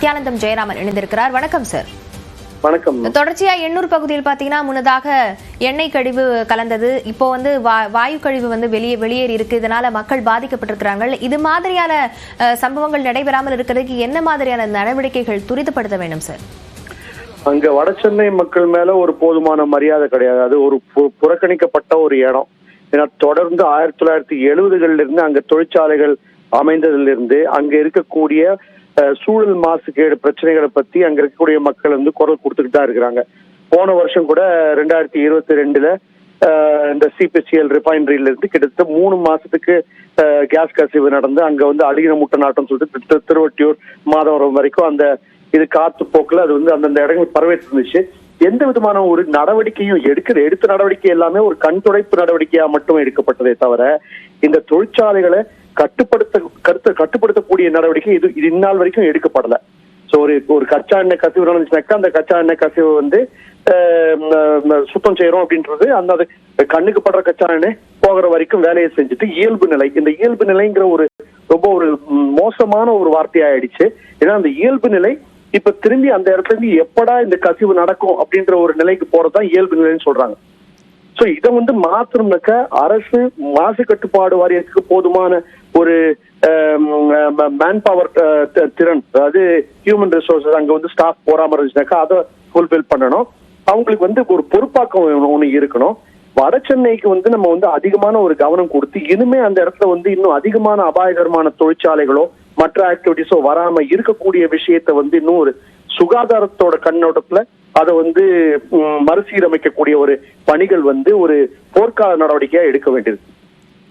நித்யானந்தம் ஜெயராமன் இணைந்திருக்கிறார். வணக்கம் சார் வணக்கம். தொடர்ச்சியா எண்ணூர் பகுதியில் பாத்தீங்கன்னா முன்னதாக எண்ணெய் கழிவு கலந்தது. இப்போ வந்து வாயு கழிவு வந்து வெளியே வெளியேறி இருக்கு. இதனால மக்கள் பாதிக்கப்பட்டிருக்கிறாங்க இது மாதிரியான சம்பவங்கள் நடைபெறாமல் இருக்கிறதுக்கு என்ன மாதிரியான நடவடிக்கைகள் துரிதப்படுத்த வேண்டும் சார் அங்க வடசென்னை மக்கள் மேல ஒரு போதுமான மரியாதை கிடையாது. அது ஒரு புறக்கணிக்கப்பட்ட ஒரு இடம். ஏன்னா தொடர்ந்து ஆயிரத்தி தொள்ளாயிரத்தி எழுபதுகள்ல இருந்து அங்க தொழிற்சாலைகள் அமைந்ததிலிருந்து அங்க இருக்கக்கூடிய சூழல் மாசுகேடு பிரச்சனைகளை பத்தி அங்க இருக்கக்கூடிய மக்கள் வந்து குரல் கொடுத்துக்கிட்டு தான் இருக்கிறாங்க. போன வருஷம் கூட ரெண்டாயிரத்தி இருபத்தி ரெண்டுல இந்த சிபிசிஎல் ரிஃபைனரியில இருந்து கிட்டத்தட்ட மூணு மாசத்துக்கு கேஸ் கசிவு நடந்து அங்க வந்து அழுகின முட்டை நாட்டம் சொல்லிட்டு திரு- திருவொட்டியூர் மாதவரம் வரைக்கும் அந்த இது காத்து போக்குல அது வந்து அந்தந்த இடங்கள் பரவிட்டு இருந்துச்சு எந்த விதமான ஒரு நடவடிக்கையும் எடுக்கிற எடுத்த நடவடிக்கை எல்லாமே ஒரு கண் துடைப்பு நடவடிக்கையா மட்டும் எடுக்கப்பட்டதே தவிர இந்த தொழிற்சாலைகளை கட்டுப்படுத்த கருத்து கட்டுப்படுத்தக்கூடிய நடவடிக்கை இது இது இந்நாள் வரைக்கும் எடுக்கப்படல. சோ ஒரு ஒரு கச்சா எண்ணெய் கசிவு நடந்துச்சுனாக்கா அந்த கச்சா எண்ணெய் கசிவு வந்து சுத்தம் செய்யறோம் அப்படின்றது அந்த அது கண்ணுக்கு படுற கச்சா எண்ணெய் போகிற வரைக்கும் வேலையை செஞ்சுட்டு இயல்பு நிலை இந்த இயல்பு நிலைங்கிற ஒரு ரொம்ப ஒரு மோசமான ஒரு வார்த்தையாயிடுச்சு ஏன்னா அந்த இயல்பு நிலை இப்ப திரும்பி அந்த இடத்துல இருந்து எப்படா இந்த கசிவு நடக்கும் அப்படின்ற ஒரு நிலைக்கு போறதுதான் இயல்பு நிலைன்னு சொல்றாங்க. சோ இதை வந்து மாத்தணும்னாக்க அரசு மாசு கட்டுப்பாடு வாரியத்துக்கு போதுமான ஒரு மேன் பவர் திறன் அதாவது ஹியூமன் ரிசோர்சஸ் அங்க வந்து ஸ்டாஃப் போறாம இருந்துச்சுனாக்கா அதை ஃபுல்ஃபில் பண்ணணும். அவங்களுக்கு வந்து ஒரு பொறுப்பாக்கம் ஒண்ணு இருக்கணும். வட சென்னைக்கு வந்து நம்ம வந்து அதிகமான ஒரு கவனம் கொடுத்து இனிமே அந்த இடத்துல வந்து இன்னும் அதிகமான அபாயகரமான தொழிற்சாலைகளோ மற்ற ஆக்டிவிட்டிஸோ வராம இருக்கக்கூடிய விஷயத்தை வந்து இன்னும் ஒரு சுகாதாரத்தோட கண்ணோட்டத்துல அதை வந்து மறுசீரமைக்கக்கூடிய ஒரு பணிகள் வந்து ஒரு போர்க்கால நடவடிக்கையா எடுக்க வேண்டியது.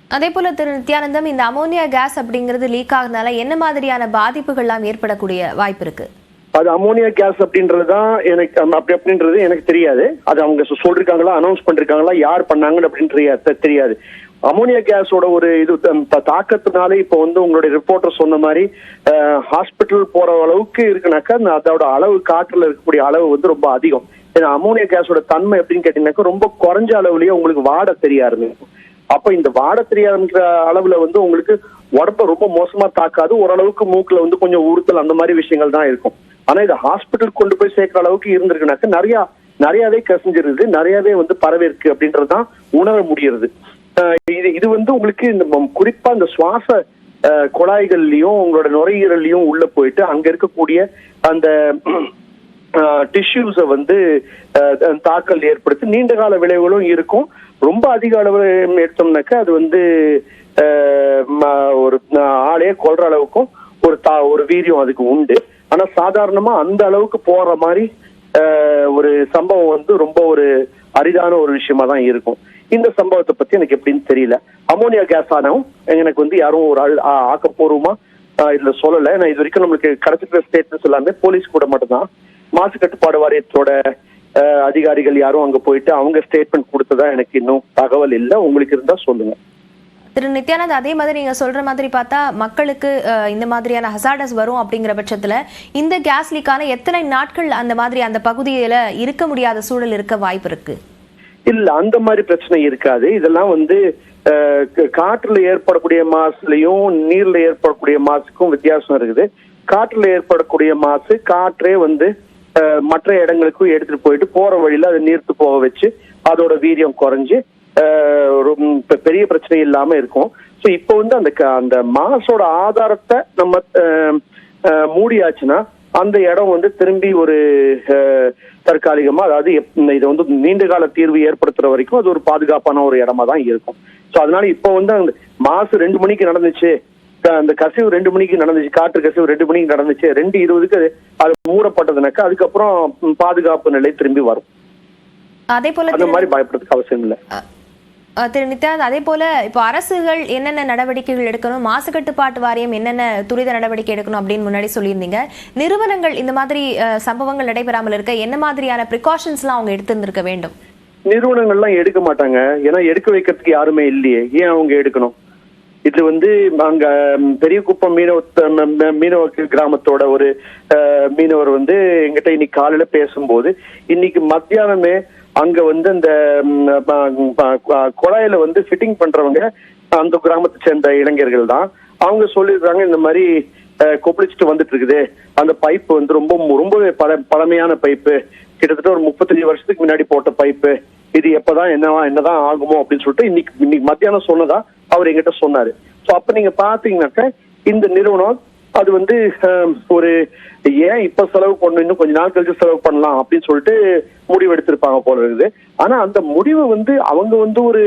அதே போல திரு நித்யானந்தம் இந்த அமோனியா கேஸ் அப்படிங்கிறது லீக் ஆகுறதுனால என்ன மாதிரியான பாதிப்புகள்லாம் ஏற்படக்கூடிய வாய்ப்பு இருக்கு? அது அமோனியா கேஸ் அப்படின்றதுதான் எனக்கு அப்படி அப்படின்றது எனக்கு தெரியாது. அது அவங்க சொல்லிருக்காங்களா அனௌன்ஸ் பண்ணிருக்காங்களா யார் பண்ணாங்கன்னு அப்படின்னு தெரியாது. அமோனியா கேஸோட ஒரு இது த- த- தாக்கத்தினாலே இப்போ வந்து உங்களுடைய ரிப்போர்ட்டர் சொன்ன மாதிரி ஹாஸ்பிட்டல் போற அளவுக்கு இருக்குனாக்கா அதோட அளவு காற்றுல இருக்கக்கூடிய அளவு வந்து ரொம்ப அதிகம். ஏன்னா அமோனியா கேஸோட தன்மை எப்படின்னு கேட்டீங்கன்னாக்கா ரொம்ப குறைஞ்ச அளவுலயே உங்களுக்கு வாட தெரிய ஆரம்பிக்கும் அப்ப இந்த வாட தெரிய ஆரம்பிக்கிற அளவுல வந்து உங்களுக்கு உடம்ப ரொம்ப மோசமா தாக்காது. ஓரளவுக்கு மூக்குல வந்து கொஞ்சம் உறுத்தல் அந்த மாதிரி விஷயங்கள் தான் இருக்கும். ஆனா இது ஹாஸ்பிட்டல் கொண்டு போய் சேர்க்கிற அளவுக்கு இருந்திருக்குனாக்க நிறைய நிறையவே கசிஞ்சிருது நிறையவே வந்து பரவிருக்கு அப்படின்றதுதான் உணர முடியறது. இது இது வந்து உங்களுக்கு இந்த குறிப்பா இந்த சுவாச குழாய்கள்லயும் உங்களோட நுரையீரல்லையும் உள்ள போயிட்டு அங்க இருக்கக்கூடிய அந்த டிஷ்யூஸை வந்து தாக்கல் ஏற்படுத்தி நீண்ட கால விளைவுகளும் இருக்கும். ரொம்ப அதிக அளவு எடுத்தோம்னாக்கா அது வந்து ஒரு ஆளே கொள்ற அளவுக்கும் ஒரு தா ஒரு வீரியம் அதுக்கு உண்டு. ஆனா சாதாரணமா அந்த அளவுக்கு போற மாதிரி ஒரு சம்பவம் வந்து ரொம்ப ஒரு அரிதான ஒரு விஷயமா தான் இருக்கும். இந்த சம்பவத்தை பத்தி எனக்கு எப்படின்னு தெரியல. அமோனியா கேஸ் ஆனவும் எனக்கு வந்து யாரும் ஒரு ஆள் ஆக்கப்பூர்வமா இதுல சொல்லல. நான் இது வரைக்கும் நம்மளுக்கு கிடைச்சிருக்கிற ஸ்டேட்மெண்ட்ஸ் எல்லாமே போலீஸ் கூட மட்டும்தான். மாசு கட்டுப்பாடு வாரியத்தோட அதிகாரிகள் யாரும் அங்க போயிட்டு அவங்க ஸ்டேட்மெண்ட் கொடுத்ததா எனக்கு இன்னும் தகவல் இல்லை. உங்களுக்கு இருந்தா சொல்லுங்க. திரு நித்யானந்த் அதே மாதிரி நீங்க சொல்ற மாதிரி பார்த்தா மக்களுக்கு இந்த மாதிரியான ஹசாடஸ் வரும் அப்படிங்கிற பட்சத்துல இந்த கேஸ் லீக்கான எத்தனை நாட்கள் அந்த மாதிரி அந்த பகுதியில இருக்க முடியாத சூழல் இருக்க வாய்ப்பு இருக்கு? இல்ல அந்த மாதிரி பிரச்சனை இருக்காது. இதெல்லாம் வந்து ஆஹ் காற்றுல ஏற்படக்கூடிய மாசுலயும் நீர்ல ஏற்படக்கூடிய மாசுக்கும் வித்தியாசம் இருக்குது. காற்றுல ஏற்படக்கூடிய மாசு காற்றே வந்து ஆஹ் மற்ற இடங்களுக்கும் எடுத்துட்டு போயிட்டு போற வழியில அதை நீர்த்து போக வச்சு அதோட வீரியம் குறைஞ்சு ஆஹ் ரொம்ப பெரிய பிரச்சனை இல்லாம இருக்கும். ஸோ இப்போ வந்து அந்த க- அந்த மாசோட ஆதாரத்தை நம்ம மூடியாச்சுன்னா அந்த இடம் வந்து திரும்பி ஒரு தற்காலிகமா அதாவது இதை வந்து நீண்ட கால தீர்வு ஏற்படுத்துற வரைக்கும் அது ஒரு பாதுகாப்பான ஒரு இடமா தான் இருக்கும். ஸோ அதனால இப்போ வந்து அந்த மாசு ரெண்டு மணிக்கு நடந்துச்சு. அந்த கசிவு ரெண்டு மணிக்கு நடந்துச்சு. காற்று கசிவு ரெண்டு மணிக்கு நடந்துச்சு. ரெண்டு இருபதுக்கு அது- மூடப்பட்டதுனாக்கா அதுக்கப்புறம் பாதுகாப்பு நிலை திரும்பி வரும். அதே போல அந்த மாதிரி பயப்படுறதுக்கு அவசியம் இல்லை. திரு நித்யானந்த் அதே போல இப்போ அரசுகள் என்னென்ன நடவடிக்கைகள் எடுக்கணும் மாசு கட்டுப்பாட்டு வாரியம் என்னென்ன துரித நடவடிக்கை எடுக்கணும் அப்படின்னு முன்னாடி சொல்லியிருந்தீங்க. நிறுவனங்கள் இந்த மாதிரி சம்பவங்கள் நடைபெறாமல் இருக்க என்ன மாதிரியான ப்ரிகாஷன்ஸ்லாம் அவங்க எடுத்திருந்திருக்க வேண்டும்? நிறுவனங்கள்லாம் எடுக்க மாட்டாங்க. ஏன்னா எடுக்க வைக்கிறதுக்கு யாருமே இல்லையே. ஏன் அவங்க எடுக்கணும்? இது வந்து அங்க பெரிய குப்பம் மீனவ மீனவ கிராமத்தோட ஒரு அஹ், மீனவர் வந்து எங்கிட்ட இன்னைக்கு காலையில பேசும்போது இன்னைக்கு மத்தியானமே அங்க வந்து அந்த குழாயில வந்து ஃபிட்டிங் பண்றவங்க அந்த கிராமத்தை சேர்ந்த இளைஞர்கள் தான். அவங்க சொல்லிடுறாங்க இந்த மாதிரி கொப்பளிச்சுட்டு வந்துட்டு இருக்குது அந்த பைப் வந்து ரொம்ப ரொம்பவே பழ பழமையான பைப்பு. கிட்டத்தட்ட ஒரு முப்பத்தஞ்சு வருஷத்துக்கு முன்னாடி போட்ட பைப்பு. இது எப்பதான் என்னவா என்னதான் ஆகுமோ அப்படின்னு சொல்லிட்டு இன்னைக்கு இன்னைக்கு மத்தியானம் சொன்னதா அவர் எங்கிட்ட சொன்னாரு. சோ அப்ப நீங்க பாத்தீங்கன்னாக்க இந்த நிறுவனம் அது வந்து ஒரு ஏன் இப்ப செலவு பண்ணணும்? இன்னும் கொஞ்ச நாள் கழிச்சு செலவு பண்ணலாம் அப்படின்னு சொல்லிட்டு முடிவு எடுத்திருப்பாங்க போல இருக்குது. ஆனா அந்த முடிவு வந்து அவங்க வந்து ஒரு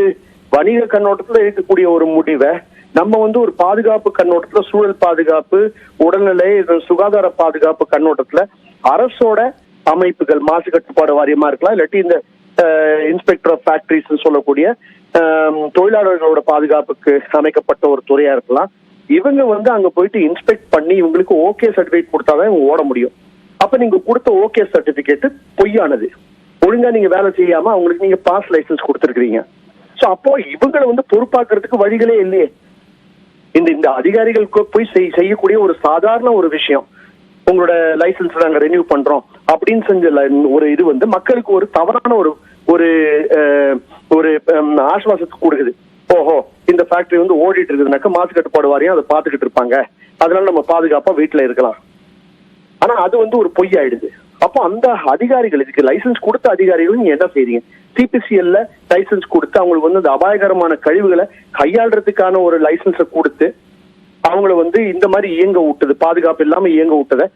வணிக கண்ணோட்டத்துல இருக்கக்கூடிய ஒரு முடிவை நம்ம வந்து ஒரு பாதுகாப்பு கண்ணோட்டத்துல சூழல் பாதுகாப்பு உடல்நிலை சுகாதார பாதுகாப்பு கண்ணோட்டத்துல அரசோட அமைப்புகள் மாசு கட்டுப்பாடு வாரியமா இருக்கலாம் இல்லாட்டி இந்த இன்ஸ்பெக்டர் ஆஃப் ஃபேக்டரிஸ் சொல்லக்கூடிய தொழிலாளர்களோட பாதுகாப்புக்கு அமைக்கப்பட்ட ஒரு துறையா இருக்கலாம். இவங்க வந்து அங்க போயிட்டு இன்ஸ்பெக்ட் பண்ணி இவங்களுக்கு ஓகே சர்டிபிகேட் கொடுத்தாதான் இவங்க ஓட முடியும். அப்ப நீங்க கொடுத்த ஓகே சர்டிபிகேட் பொய்யானது. ஒழுங்கா நீங்க வேலை செய்யாம அவங்களுக்கு நீங்க பாஸ் லைசன்ஸ் கொடுத்துருக்கீங்க சோ அப்போ இவங்களை வந்து பொறுப்பாக்குறதுக்கு வழிகளே இல்லையே. இந்த இந்த அதிகாரிகளுக்கு போய் செய்- செய்யக்கூடிய ஒரு சாதாரண ஒரு விஷயம். உங்களோட லைசன்ஸ் நாங்க ரெனியூ பண்றோம் அப்படின்னு செஞ்ச ஒரு இது வந்து மக்களுக்கு ஒரு தவறான ஒரு ஒரு அஹ், ஒரு ஹம், கொடுக்குது. ஓஹோ இந்த ஃபேக்டரி வந்து ஓடிட்டு இருக்குதுனாக்க மாசு கட்டுப்பாடு வாரியம் அதை பார்த்துக்கிட்டு இருப்பாங்க. அதனால நம்ம பாதுகாப்பா வீட்டுல இருக்கலாம். ஆனா அது வந்து ஒரு பொய் ஆயிடுது அப்போ அந்த அதிகாரிகள் இதுக்கு லைசன்ஸ் கொடுத்த அதிகாரிகள் நீங்க என்ன செய்றீங்க? சிபிசிஎல்ல லைசன்ஸ் கொடுத்து அவங்களுக்கு வந்து அந்த அபாயகரமான கழிவுகளை கையாளுறதுக்கான ஒரு லைசன்ஸை கொடுத்து அவங்கள வந்து இந்த மாதிரி இயங்க விட்டது பாதுகாப்பு இல்லாம இயங்க விட்டதை.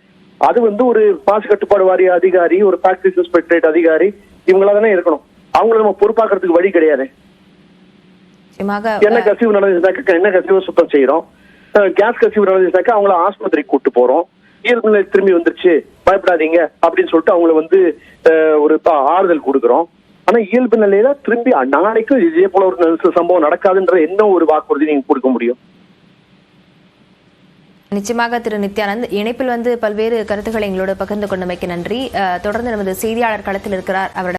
அது வந்து ஒரு மாசு கட்டுப்பாடு வாரிய அதிகாரி ஒரு ஃபேக்டரி இன்ஸ்பெக்டரேட் அதிகாரி இவங்களா தானே இருக்கணும். அவங்கள நம்ம பொறுப்பாக்குறதுக்கு வழி கிடையாது. என்ன கசிவு நடந்துச்சுனாக்க என்ன கசிவு சுத்தம் செய்யறோம். கேஸ் கசிவு நடந்துச்சுனாக்கா அவங்கள ஆஸ்பத்திரிக்கு கூட்டு போறோம். இயல்பு திரும்பி வந்துருச்சு பயப்படாதீங்க அப்படின்னு சொல்லிட்டு அவங்கள வந்து ஒரு ஆறுதல் கொடுக்குறோம். ஆனா இயல்பு நிலையில திரும்பி நாளைக்கும் இதே போல ஒரு சம்பவம் நடக்காதுன்ற என்ன ஒரு வாக்குறுதி நீங்க கொடுக்க முடியும்? நிச்சயமாக திரு நித்யானந்த் இணைப்பில் வந்து பல்வேறு கருத்துக்களை எங்களோடு பகிர்ந்து கொண்டமைக்கு நன்றி. தொடர்ந்து நமது செய்தியாளர் களத்தில் இருக்கிறார் அவரிடம்